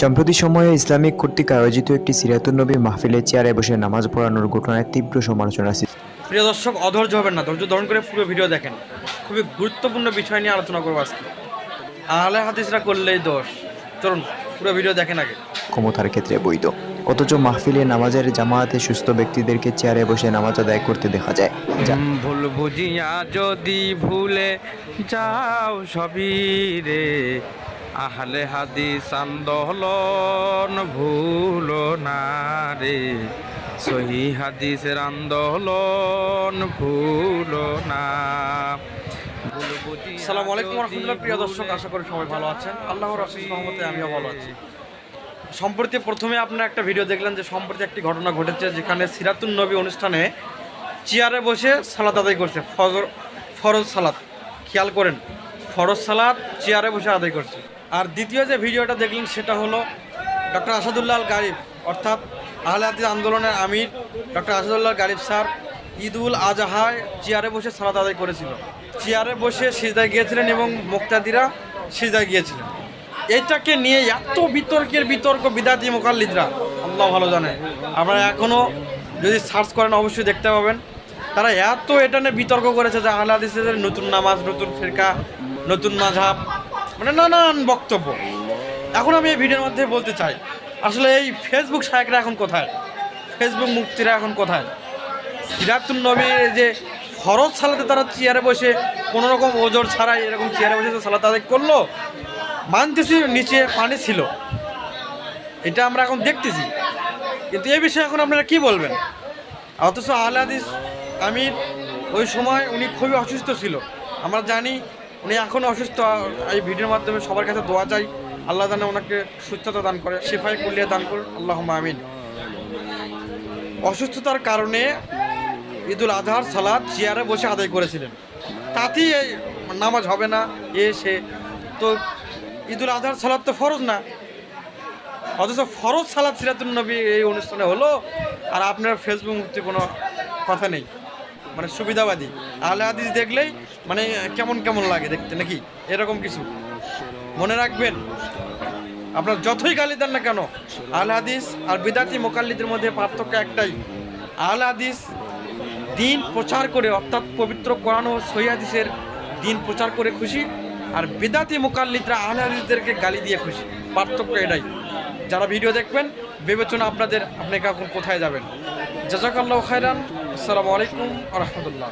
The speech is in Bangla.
সম্প্রতি সময়ে ইসলামিক কর্তৃক আয়োজিত একটি সিরাতুন্নবী মাহফিলের চেয়ারে বসে নামাজ পড়ানোর ঘটনায় তীব্র সমালোচনা প্রিয় দর্শক অধৈর্য হবেন না ধৈর্য ধারণ করে পুরো ভিডিও দেখেন। খুবই গুরুত্বপূর্ণ বিষয় নিয়ে আলোচনা করব আজকে। আহলে হাদিসরা করলেই দোষ। চলুন পুরো ভিডিও দেখেন আগে। ক্ষমতার ক্ষেত্রে বৈধ। অথচ মাহফিলে নামাজের জামাতে সুস্থ ব্যক্তিদেরকে চেয়ারে বসে নামাজ আদায় করতে দেখা যায়। ভুল বুঝিয়া যদি ভুলে যাও সবই রে আহলে হাদিস আন্দোলন ভুলো না রে। সহি হাদিসের আন্দোলন ভুলো না। বুঝিয়া আলাইকুম রহমতুল্লাহ। প্রিয় দর্শক আশা করি সবাই ভালো আছেন। আল্লাহর রহমতে আমিও ভালো আছি। সম্প্রতি প্রথমে আপনারা একটা ভিডিও দেখলেন যে সম্প্রতি একটি ঘটনা ঘটেছে যেখানে সিরাতুন নবী অনুষ্ঠানে চেয়ারে বসে সালাত আদায় করছে। ফজর, ফরজ সালাত। খেয়াল করেন, ফরজ সালাত চেয়ারে বসে আদায় করছে। আর দ্বিতীয় যে ভিডিওটা দেখলেন সেটা হলো ডক্টর আসাদুল্লাহ গারিব, অর্থাৎ আহলে হাদিস আন্দোলনের আমির ডক্টর আসাদুল্লাহ গারিব স্যার ঈদুল আজহায় চেয়ারে বসে সালাত আদায় করেছিল। চেয়ারে বসে সিজদায় গিয়েছিলেন এবং মুক্তাদিরা সিজদায় গিয়েছিলেন। এটাকে নিয়ে এত বিতর্কের বিতর্ক বিদাতি মোকাল্লিদরা আল্লাহ ভালো জানে। আপনারা এখনও যদি সার্চ করেন, অবশ্যই দেখতে পাবেন। তারা এত এটা নিয়ে বিতর্ক করেছে যে আহলে হাদিসের নতুন নামাজ, নতুন ফিরকা, নতুন মাঝাব মানে নানান বক্তব্য। এখন আমি এই ভিডিওর মধ্যে বলতে চাই, আসলে এই ফেসবুক শায়করা এখন কোথায়? ফেসবুক মুক্তিরা এখন কোথায়? সিরাতুল নবীর যে ফরজ সালাতে তারা চেয়ারে বসে কোনো রকম ওজোর ছাড়াই এরকম চেয়ারে বসে সালাত আদায় করল মানতেছি নিচে পানি ছিল। এটা আমরা এখন দেখতেছি। কিন্তু এই বিষয়ে এখন আপনারা কি বলবেন? অথচ আহলাদিস আমির ওই সময় উনি খুবই অসুস্থ ছিল। আমরা জানি উনি এখন অসুস্থ। এই ভিডিওর মাধ্যমে সবার কাছে দোয়া চাই। আল্লাহ জানে ওনাকে সুস্থতা দান করে, শেফাই কুলিয়া দান করুন। আল্লাহ আমিন। অসুস্থতার কারণে ঈদুল আজহার সালাদ চেয়ারে বসে আদায় করেছিলেন। তাতেই নামাজ হবে না, এ সে। তো ঈদুল আজহার সালাদ তো ফরজ না। অথচ ফরজ সালাদ সিরাতুল নবী এই অনুষ্ঠানে হলো, আর আপনার ফেসবুক মুক্তি কোনো কথা নেই। মানে সুবিধাবাদী। আহলে হাদিস দেখলেই মানে কেমন কেমন লাগে দেখতে, নাকি? এরকম কিছু। মনে রাখবেন, আপনার যতই গালি দেন না কেন, আহলে হাদিস আর বিদাতি মোকাল্লিদের মধ্যে পার্থক্য একটাই। আহলে হাদিস দিন প্রচার করে, অর্থাৎ পবিত্র কোরআন ও সহি হাদিসের দিন প্রচার করে খুশি। আর বেদাতি মোকাল্লিদরা আহলে হাদিসদেরকে গালি দিয়ে খুশি। পার্থক্য এটাই। যারা ভিডিও দেখবেন, বিবেচনা আপনাদের আপনি কখন কোথায় যাবেন। জাজাকাল্লাহ খাইরান আসসালামু আলাইকুম রহমতুল্লাহ।